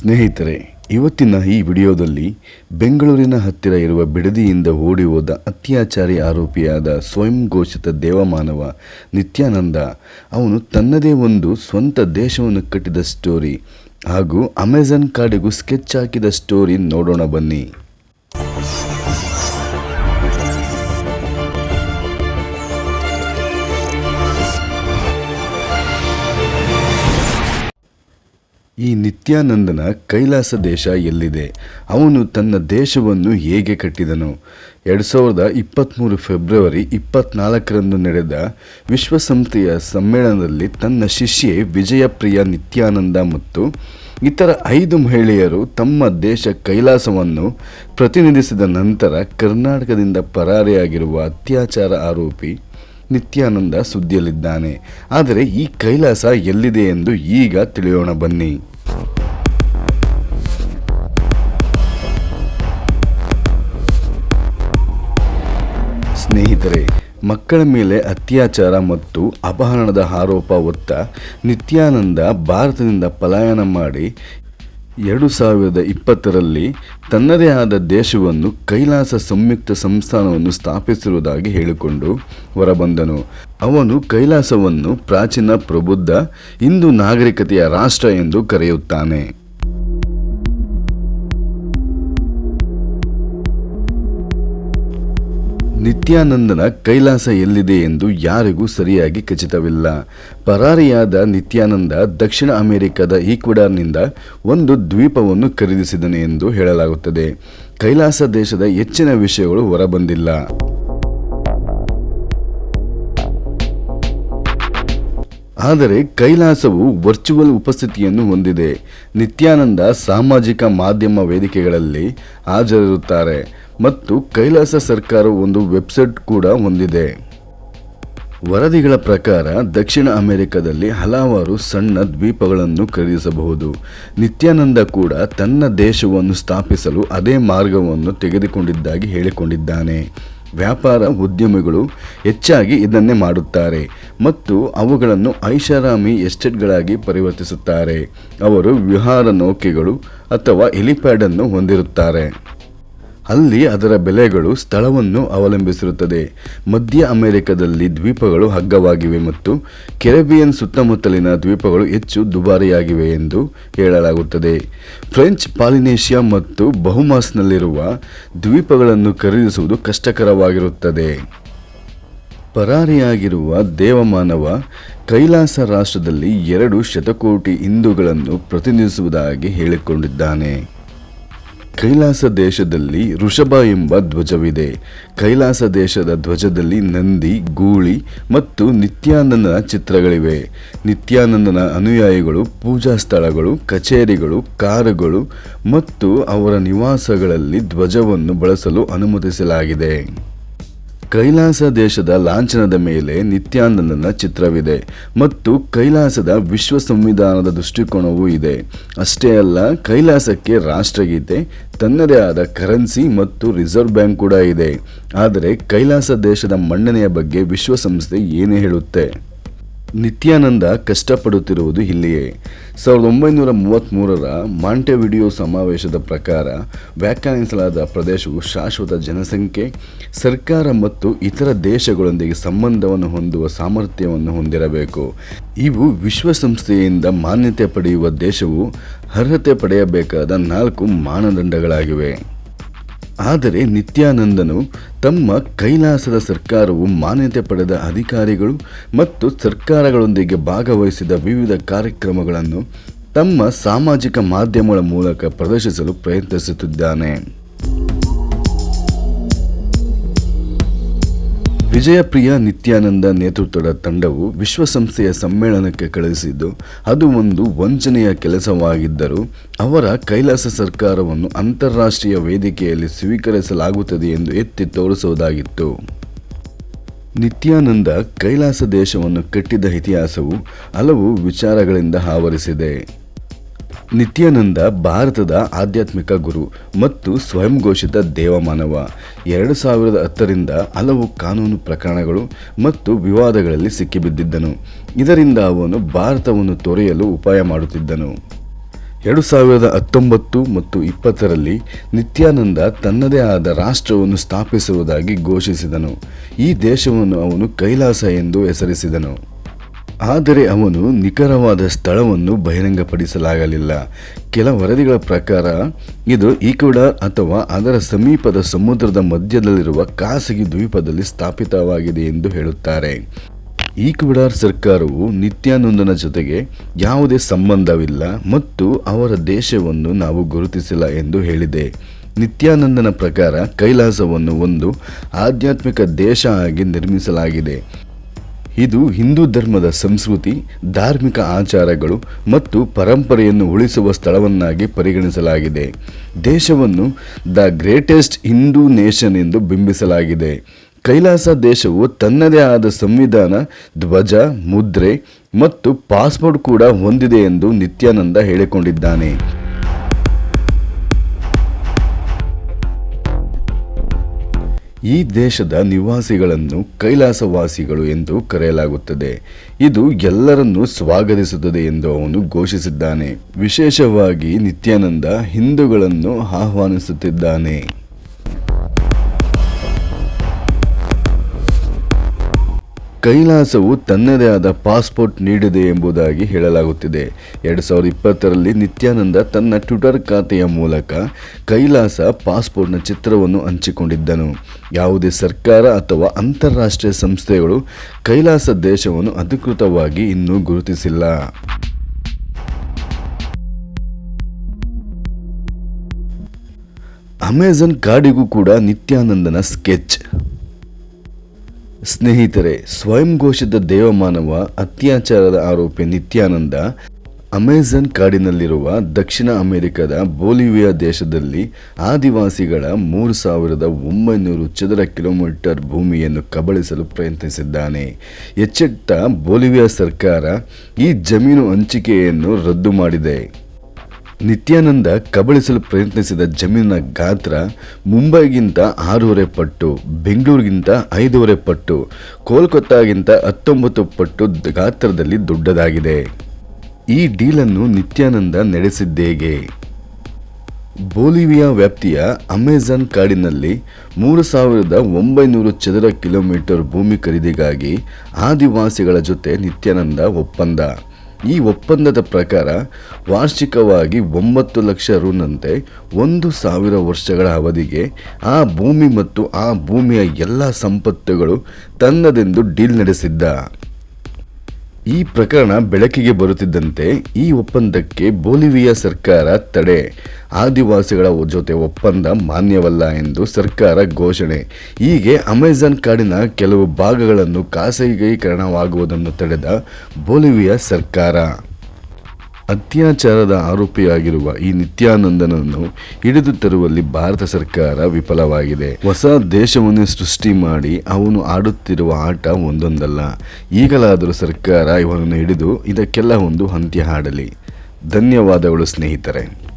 ಸ್ನೇಹಿತರೆ, ಇವತ್ತಿನ ಈ ವಿಡಿಯೋದಲ್ಲಿ ಬೆಂಗಳೂರಿನ ಹತ್ತಿರ ಇರುವ ಬಿಡದಿಯಿಂದ ಓಡಿ ಹೋದ ಅತ್ಯಾಚಾರಿ ಆರೋಪಿಯಾದ ಸ್ವಯಂ ಘೋಷಿತ ದೇವಮಾನವ ನಿತ್ಯಾನಂದ, ಅವನು ತನ್ನದೇ ಒಂದು ಸ್ವಂತ ದೇಶವನ್ನು ಕಟ್ಟಿದ ಸ್ಟೋರಿ ಹಾಗೂ ಅಮೆಜಾನ್ ಕಾಡಿಗೂ ಸ್ಕೆಚ್ ಹಾಕಿದ ಸ್ಟೋರಿ ನೋಡೋಣ ಬನ್ನಿ. ಈ ನಿತ್ಯಾನಂದನ ಕೈಲಾಸ ದೇಶ ಎಲ್ಲಿದೆ? ಅವನು ತನ್ನ ದೇಶವನ್ನು ಹೇಗೆ ಕಟ್ಟಿದನು? ಎರಡು ಸಾವಿರದ ಇಪ್ಪತ್ತ್ಮೂರು ಫೆಬ್ರವರಿ ಇಪ್ಪತ್ನಾಲ್ಕರಂದು ನಡೆದ ವಿಶ್ವಸಂಸ್ಥೆಯ ಸಮ್ಮೇಳನದಲ್ಲಿ ತನ್ನ ಶಿಷ್ಯೆ ವಿಜಯಪ್ರಿಯ ನಿತ್ಯಾನಂದ ಮತ್ತು ಇತರ ಐದು ಮಹಿಳೆಯರು ತಮ್ಮ ದೇಶ ಕೈಲಾಸವನ್ನು ಪ್ರತಿನಿಧಿಸಿದ ನಂತರ ಕರ್ನಾಟಕದಿಂದ ಪರಾರಿಯಾಗಿರುವ ಅತ್ಯಾಚಾರ ಆರೋಪಿ ನಿತ್ಯಾನಂದ ಸುದ್ದಿಯಲ್ಲಿದ್ದಾನೆ. ಆದರೆ ಈ ಕೈಲಾಸ ಎಲ್ಲಿದೆ ಎಂದು ಈಗ ತಿಳಿಯೋಣ ಬನ್ನಿ. ಸ್ನೇಹಿತರೆ, ಮಕ್ಕಳ ಮೇಲೆ ಅತ್ಯಾಚಾರ ಮತ್ತು ಅಪಹರಣದ ಆರೋಪ ಹೊತ್ತ ನಿತ್ಯಾನಂದ ಭಾರತದಿಂದ ಪಲಾಯನ ಮಾಡಿ ಎರಡು ಸಾವಿರದ ಇಪ್ಪತ್ತರಲ್ಲಿ ತನ್ನದೇ ಆದ ದೇಶವನ್ನು ಕೈಲಾಸ ಸಂಯುಕ್ತ ಸಂಸ್ಥಾನವನ್ನು ಸ್ಥಾಪಿಸಿರುವುದಾಗಿ ಹೇಳಿಕೊಂಡು ಹೊರಬಂದನು. ಅವನು ಕೈಲಾಸವನ್ನು ಪ್ರಾಚೀನ ಪ್ರಬುದ್ಧ ಹಿಂದೂ ನಾಗರಿಕತೆಯ ರಾಷ್ಟ್ರ ಎಂದು ಕರೆಯುತ್ತಾನೆ. ನಿತ್ಯಾನಂದನ ಕೈಲಾಸ ಎಲ್ಲಿದೆ ಎಂದು ಯಾರಿಗೂ ಸರಿಯಾಗಿ ಖಚಿತವಿಲ್ಲ. ಪರಾರಿಯಾದ ನಿತ್ಯಾನಂದ ದಕ್ಷಿಣ ಅಮೆರಿಕದ ಈಕ್ವಡಾರ್ನಿಂದ ಒಂದು ದ್ವೀಪವನ್ನು ಖರೀದಿಸಿದನು ಎಂದು ಹೇಳಲಾಗುತ್ತದೆ. ಕೈಲಾಸ ದೇಶದ ಹೆಚ್ಚಿನ ವಿಷಯಗಳು ಹೊರಬಂದಿಲ್ಲ. ಆದರೆ ಕೈಲಾಸವು ವರ್ಚುವಲ್ ಉಪಸ್ಥಿತಿಯನ್ನು ಹೊಂದಿದೆ. ನಿತ್ಯಾನಂದ ಸಾಮಾಜಿಕ ಮಾಧ್ಯಮ ವೇದಿಕೆಗಳಲ್ಲಿ ಹಾಜರಿರುತ್ತಾರೆ ಮತ್ತು ಕೈಲಾಸ ಸರ್ಕಾರವು ಒಂದು ವೆಬ್ಸೈಟ್ ಕೂಡ ಹೊಂದಿದೆ. ವರದಿಗಳ ಪ್ರಕಾರ ದಕ್ಷಿಣ ಅಮೆರಿಕದಲ್ಲಿ ಹಲವಾರು ಸಣ್ಣ ದ್ವೀಪಗಳನ್ನು ಖರೀದಿಸಬಹುದು. ನಿತ್ಯಾನಂದ ಕೂಡ ತನ್ನ ದೇಶವನ್ನು ಸ್ಥಾಪಿಸಲು ಅದೇ ಮಾರ್ಗವನ್ನು ತೆಗೆದುಕೊಂಡಿದ್ದಾಗಿ ಹೇಳಿಕೊಂಡಿದ್ದಾನೆ. ವ್ಯಾಪಾರ ಉದ್ಯಮಿಗಳು ಹೆಚ್ಚಾಗಿ ಇದನ್ನೇ ಮಾಡುತ್ತಾರೆ ಮತ್ತು ಅವುಗಳನ್ನು ಐಷಾರಾಮಿ ಎಸ್ಟೇಟ್ಗಳಾಗಿ ಪರಿವರ್ತಿಸುತ್ತಾರೆ. ಅವರು ವಿಹಾರ ನೌಕೆಗಳು ಅಥವಾ ಹೆಲಿಪ್ಯಾಡನ್ನು ಹೊಂದಿರುತ್ತಾರೆ. ಅಲ್ಲಿ ಅದರ ಬೆಲೆಗಳು ಸ್ಥಳವನ್ನು ಅವಲಂಬಿಸಿರುತ್ತದೆ. ಮಧ್ಯ ಅಮೆರಿಕದಲ್ಲಿ ದ್ವೀಪಗಳು ಹಗ್ಗವಾಗಿವೆ ಮತ್ತು ಕೆರೆಬಿಯನ್ ಸುತ್ತಮುತ್ತಲಿನ ದ್ವೀಪಗಳು ಹೆಚ್ಚು ದುಬಾರಿಯಾಗಿವೆ ಎಂದು ಹೇಳಲಾಗುತ್ತದೆ. ಫ್ರೆಂಚ್ ಪಾಲಿನೇಷಿಯಾ ಮತ್ತು ಬಹುಮಾಸ್ನಲ್ಲಿರುವ ದ್ವೀಪಗಳನ್ನು ಖರೀದಿಸುವುದು ಕಷ್ಟಕರವಾಗಿರುತ್ತದೆ. ಪರಾರಿಯಾಗಿರುವ ದೇವಮಾನವ ಕೈಲಾಸ ರಾಷ್ಟ್ರದಲ್ಲಿ ಎರಡು ಶತಕೋಟಿ ಹಿಂದೂಗಳನ್ನು ಪ್ರತಿನಿಧಿಸುವುದಾಗಿ ಹೇಳಿಕೊಂಡಿದ್ದಾನೆ. ಕೈಲಾಸ ದೇಶದಲ್ಲಿ ಋಷಭ ಎಂಬ ಧ್ವಜವಿದೆ. ಕೈಲಾಸ ದೇಶದ ಧ್ವಜದಲ್ಲಿ ನಂದಿ, ಗೂಳಿ ಮತ್ತು ನಿತ್ಯಾನಂದನ ಚಿತ್ರಗಳಿವೆ. ನಿತ್ಯಾನಂದನ ಅನುಯಾಯಿಗಳು, ಪೂಜಾ ಸ್ಥಳಗಳು, ಕಚೇರಿಗಳು, ಕಾರುಗಳು ಮತ್ತು ಅವರ ನಿವಾಸಗಳಲ್ಲಿ ಧ್ವಜವನ್ನು ಬಳಸಲು ಅನುಮತಿಸಲಾಗಿದೆ. ಕೈಲಾಸ ದೇಶದ ಲಾಂಛನದ ಮೇಲೆ ನಿತ್ಯಾನಂದನ ಚಿತ್ರವಿದೆ ಮತ್ತು ಕೈಲಾಸದ ವಿಶ್ವ ಸಂವಿಧಾನದ ದೃಷ್ಟಿಕೋನವೂ ಇದೆ. ಅಷ್ಟೇ ಅಲ್ಲ, ಕೈಲಾಸಕ್ಕೆ ರಾಷ್ಟ್ರಗೀತೆ, ತನ್ನದೇ ಆದ ಕರೆನ್ಸಿ ಮತ್ತು ರಿಸರ್ವ್ ಬ್ಯಾಂಕ್ ಕೂಡ ಇದೆ. ಆದರೆ ಕೈಲಾಸ ದೇಶದ ಮನ್ನಣೆಯ ಬಗ್ಗೆ ವಿಶ್ವಸಂಸ್ಥೆ ಏನೇ ಹೇಳುತ್ತೆ? ನಿತ್ಯಾನಂದ ಕಷ್ಟಪಡುತ್ತಿರುವುದು ಇಲ್ಲಿಯೇ. ಸಾವಿರದ ಒಂಬೈನೂರ ಮೂವತ್ತ್ಮೂರರ ಮಾಂಟೆವಿಡಿಯೋ ಸಮಾವೇಶದ ಪ್ರಕಾರ ವ್ಯಾಖ್ಯಾನಿಸಲಾದ ಪ್ರದೇಶವು ಶಾಶ್ವತ ಜನಸಂಖ್ಯೆ, ಸರ್ಕಾರ ಮತ್ತು ಇತರ ದೇಶಗಳೊಂದಿಗೆ ಸಂಬಂಧವನ್ನು ಹೊಂದುವ ಸಾಮರ್ಥ್ಯವನ್ನು ಹೊಂದಿರಬೇಕು. ಇವು ವಿಶ್ವಸಂಸ್ಥೆಯಿಂದ ಮಾನ್ಯತೆ ಪಡೆಯುವ ದೇಶವು ಅರ್ಹತೆ ಪಡೆಯಬೇಕಾದ ನಾಲ್ಕು ಮಾನದಂಡಗಳಾಗಿವೆ. ಆದರೆ ನಿತ್ಯಾನಂದನು ತಮ್ಮ ಕೈಲಾಸದ ಸರ್ಕಾರವು ಮಾನ್ಯತೆ ಪಡೆದ ಅಧಿಕಾರಿಗಳು ಮತ್ತು ಸರ್ಕಾರಗಳೊಂದಿಗೆ ಭಾಗವಹಿಸಿದ ವಿವಿಧ ಕಾರ್ಯಕ್ರಮಗಳನ್ನು ತಮ್ಮ ಸಾಮಾಜಿಕ ಮಾಧ್ಯಮಗಳ ಮೂಲಕ ಪ್ರದರ್ಶಿಸಲು ಪ್ರಯತ್ನಿಸುತ್ತಿದ್ದಾನೆ. ವಿಜಯಪ್ರಿಯ ನಿತ್ಯಾನಂದ ನೇತೃತ್ವದ ತಂಡವು ವಿಶ್ವಸಂಸ್ಥೆಯ ಸಮ್ಮೇಳನಕ್ಕೆ ಕಳುಹಿಸಿದ್ದು, ಅದು ಒಂದು ವಂಚನೆಯ ಕೆಲಸವಾಗಿದ್ದರೂ ಅವರ ಕೈಲಾಸ ಸರ್ಕಾರವನ್ನು ಅಂತಾರಾಷ್ಟ್ರೀಯ ವೇದಿಕೆಯಲ್ಲಿ ಸ್ವೀಕರಿಸಲಾಗುತ್ತದೆ ಎಂದು ಎತ್ತಿ ತೋರಿಸುವುದಾಗಿತ್ತು. ನಿತ್ಯಾನಂದ ಕೈಲಾಸ ದೇಶವನ್ನು ಕಟ್ಟಿದ ಇತಿಹಾಸವು ಹಲವು ವಿಚಾರಗಳಿಂದ ಆವರಿಸಿದೆ. ನಿತ್ಯಾನಂದ ಭಾರತದ ಆಧ್ಯಾತ್ಮಿಕ ಗುರು ಮತ್ತು ಸ್ವಯಂ ಘೋಷಿತ ದೇವಮಾನವ. ಎರಡು ಸಾವಿರದ ಹತ್ತರಿಂದ ಹಲವು ಕಾನೂನು ಪ್ರಕರಣಗಳು ಮತ್ತು ವಿವಾದಗಳಲ್ಲಿ ಸಿಕ್ಕಿಬಿದ್ದಿದ್ದನು. ಇದರಿಂದ ಅವನು ಭಾರತವನ್ನು ತೊರೆಯಲು ಉಪಾಯ ಮಾಡುತ್ತಿದ್ದನು. ಎರಡು ಸಾವಿರದ ಹತ್ತೊಂಬತ್ತು ಮತ್ತು ಇಪ್ಪತ್ತರಲ್ಲಿ ನಿತ್ಯಾನಂದ ತನ್ನದೇ ಆದ ರಾಷ್ಟ್ರವನ್ನು ಸ್ಥಾಪಿಸುವುದಾಗಿ ಘೋಷಿಸಿದನು. ಈ ದೇಶವನ್ನು ಅವನು ಕೈಲಾಸ ಎಂದು ಹೆಸರಿಸಿದನು. ಆದರೆ ಅವನು ನಿಖರವಾದ ಸ್ಥಳವನ್ನು ಬಹಿರಂಗಪಡಿಸಲಾಗಲಿಲ್ಲ. ಕೆಲ ವರದಿಗಳ ಪ್ರಕಾರ, ಇದು ಈಕ್ವಡಾರ್ ಅಥವಾ ಅದರ ಸಮೀಪದ ಸಮುದ್ರದ ಮಧ್ಯದಲ್ಲಿರುವ ಖಾಸಗಿ ದ್ವೀಪದಲ್ಲಿ ಸ್ಥಾಪಿತವಾಗಿದೆ ಎಂದು ಹೇಳುತ್ತಾರೆ. ಈಕ್ವಡಾರ್ ಸರ್ಕಾರವು ನಿತ್ಯಾನಂದನ ಜೊತೆಗೆ ಯಾವುದೇ ಸಂಬಂಧವಿಲ್ಲ ಮತ್ತು ಅವರ ದೇಶವನ್ನು ನಾವು ಗುರುತಿಸಿಲ್ಲ ಎಂದು ಹೇಳಿದೆ. ನಿತ್ಯಾನಂದನ ಪ್ರಕಾರ ಕೈಲಾಸವನ್ನು ಒಂದು ಆಧ್ಯಾತ್ಮಿಕ ದೇಶ ಆಗಿ ನಿರ್ಮಿಸಲಾಗಿದೆ. ಇದು ಹಿಂದೂ ಧರ್ಮದ ಸಂಸ್ಕೃತಿ, ಧಾರ್ಮಿಕ ಆಚಾರಗಳು ಮತ್ತು ಪರಂಪರೆಯನ್ನು ಉಳಿಸುವ ಸ್ಥಳವನ್ನಾಗಿ ಪರಿಗಣಿಸಲಾಗಿದೆ. ದೇಶವನ್ನು ದ ಗ್ರೇಟೆಸ್ಟ್ ಹಿಂದೂ ನೇಷನ್ ಎಂದು ಬಿಂಬಿಸಲಾಗಿದೆ. ಕೈಲಾಸ ದೇಶವು ತನ್ನದೇ ಆದ ಸಂವಿಧಾನ, ಧ್ವಜ, ಮುದ್ರೆ ಮತ್ತು ಪಾಸ್ಪೋರ್ಟ್ ಕೂಡ ಹೊಂದಿದೆ ಎಂದು ನಿತ್ಯಾನಂದ ಹೇಳಿಕೊಂಡಿದ್ದಾನೆ. ಈ ದೇಶದ ನಿವಾಸಿಗಳನ್ನು ಕೈಲಾಸವಾಸಿಗಳು ಎಂದು ಕರೆಯಲಾಗುತ್ತದೆ. ಇದು ಎಲ್ಲರನ್ನೂ ಸ್ವಾಗತಿಸುತ್ತದೆ ಎಂದು ಅವನು ಘೋಷಿಸಿದ್ದಾನೆ. ವಿಶೇಷವಾಗಿ ನಿತ್ಯಾನಂದ ಹಿಂದೂಗಳನ್ನು ಆಹ್ವಾನಿಸುತ್ತಿದ್ದಾನೆ. ಕೈಲಾಸವು ತನ್ನದೇ ಆದ ಪಾಸ್ಪೋರ್ಟ್ ನೀಡಿದೆ ಎಂಬುದಾಗಿ ಹೇಳಲಾಗುತ್ತಿದೆ. ಎರಡು ಸಾವಿರದ ಇಪ್ಪತ್ತರಲ್ಲಿ ನಿತ್ಯಾನಂದ ತನ್ನ ಟ್ವಿಟರ್ ಖಾತೆಯ ಮೂಲಕ ಕೈಲಾಸ ಪಾಸ್ಪೋರ್ಟ್ನ ಚಿತ್ರವನ್ನು ಹಂಚಿಕೊಂಡಿದ್ದನು. ಯಾವುದೇ ಸರ್ಕಾರ ಅಥವಾ ಅಂತಾರಾಷ್ಟ್ರೀಯ ಸಂಸ್ಥೆಗಳು ಕೈಲಾಸ ದೇಶವನ್ನು ಅಧಿಕೃತವಾಗಿ ಇನ್ನೂ ಗುರುತಿಸಿಲ್ಲ. ಅಮೆಜಾನ್ ಕಾಡಿಗೂ ಕೂಡ ನಿತ್ಯಾನಂದನ ಸ್ಕೆಚ್ ಸ್ನೇಹಿತರೆ, ಸ್ವಯಂ ಘೋಷಿತ ದೇವಮಾನವ ಅತ್ಯಾಚಾರದ ಆರೋಪಿ ನಿತ್ಯಾನಂದ ಅಮೆಜಾನ್ ಕಾಡಿನಲ್ಲಿರುವ ದಕ್ಷಿಣ ಅಮೆರಿಕದ ಬೋಲಿವಿಯಾ ದೇಶದಲ್ಲಿ ಆದಿವಾಸಿಗಳ ಮೂರು ಸಾವಿರದ ಒಂಬೈನೂರು ಚದರ ಕಿಲೋಮೀಟರ್ ಭೂಮಿಯನ್ನು ಕಬಳಿಸಲು ಪ್ರಯತ್ನಿಸಿದ್ದಾನೆ. ಎಚ್ಚೆತ್ತ ಬೋಲಿವಿಯಾ ಸರ್ಕಾರ ಈ ಜಮೀನು ಹಂಚಿಕೆಯನ್ನು ರದ್ದು ಮಾಡಿದೆ. ನಿತ್ಯಾನಂದ ಕಬಳಿಸಲು ಪ್ರಯತ್ನಿಸಿದ ಜಮೀನಿನ ಗಾತ್ರ ಮುಂಬೈಗಿಂತ ಆರೂವರೆ ಪಟ್ಟು, ಬೆಂಗಳೂರಿಗಿಂತ ಐದೂವರೆ ಪಟ್ಟು, ಕೋಲ್ಕತ್ತಾಗಿಂತ ಹತ್ತೊಂಬತ್ತು ಪಟ್ಟು ಗಾತ್ರದಲ್ಲಿ ದೊಡ್ಡದಾಗಿದೆ. ಈ ಡೀಲನ್ನು ನಿತ್ಯಾನಂದ ನಡೆಸಿದ್ದೇಗೆ. ಬೋಲಿವಿಯಾ ವ್ಯಾಪ್ತಿಯ ಅಮೆಜಾನ್ ಕಾಡಿನಲ್ಲಿ ಮೂರು ಸಾವಿರದ ಒಂಬೈನೂರು ಚದರ ಕಿಲೋಮೀಟರ್ ಭೂಮಿ ಖರೀದಿಗಾಗಿ ಆದಿವಾಸಿಗಳ ಜೊತೆ ನಿತ್ಯಾನಂದ ಒಪ್ಪಂದ. ಈ ಒಪ್ಪಂದದ ಪ್ರಕಾರ ವಾರ್ಷಿಕವಾಗಿ ಒಂಬತ್ತು ಲಕ್ಷ ರುನಂತೆ ಒಂದು ಸಾವಿರ ವರ್ಷಗಳ ಅವಧಿಗೆ ಆ ಭೂಮಿ ಮತ್ತು ಆ ಭೂಮಿಯ ಎಲ್ಲ ಸಂಪತ್ತುಗಳು ತನ್ನದೆಂದು ಡೀಲ್ ನಡೆಸಿದ್ದ. ಈ ಪ್ರಕರಣ ಬೆಳಕಿಗೆ ಬರುತ್ತಿದ್ದಂತೆ ಈ ಒಪ್ಪಂದಕ್ಕೆ ಬೋಲಿವಿಯಾ ಸರ್ಕಾರ ತಡೆ. ಆದಿವಾಸಿಗಳ ಜೊತೆ ಒಪ್ಪಂದ ಮಾನ್ಯವಲ್ಲ ಎಂದು ಸರ್ಕಾರ ಘೋಷಣೆ. ಹೀಗೆ ಅಮೆಜಾನ್ ಕಾಡಿನ ಕೆಲವು ಭಾಗಗಳನ್ನು ಖಾಸಗೀಕರಣವಾಗುವುದನ್ನು ತಡೆದ ಬೋಲಿವಿಯಾ ಸರ್ಕಾರ. ಅತ್ಯಾಚಾರದ ಆರೋಪಿಯಾಗಿರುವ ಈ ನಿತ್ಯಾನಂದನನ್ನು ಹಿಡಿದು ತರುವಲ್ಲಿ ಭಾರತ ಸರ್ಕಾರ ವಿಫಲವಾಗಿದೆ. ಹೊಸ ದೇಶವನ್ನೇ ಸೃಷ್ಟಿ ಮಾಡಿ ಅವನು ಆಡುತ್ತಿರುವ ಆಟ ಒಂದೊಂದಲ್ಲ. ಈಗಲಾದರೂ ಸರ್ಕಾರ ಇವನನ್ನು ಹಿಡಿದು ಇದಕ್ಕೆಲ್ಲ ಒಂದು ಅಂತ್ಯ ಹಾಡಲಿ. ಧನ್ಯವಾದಗಳು ಸ್ನೇಹಿತರೆ.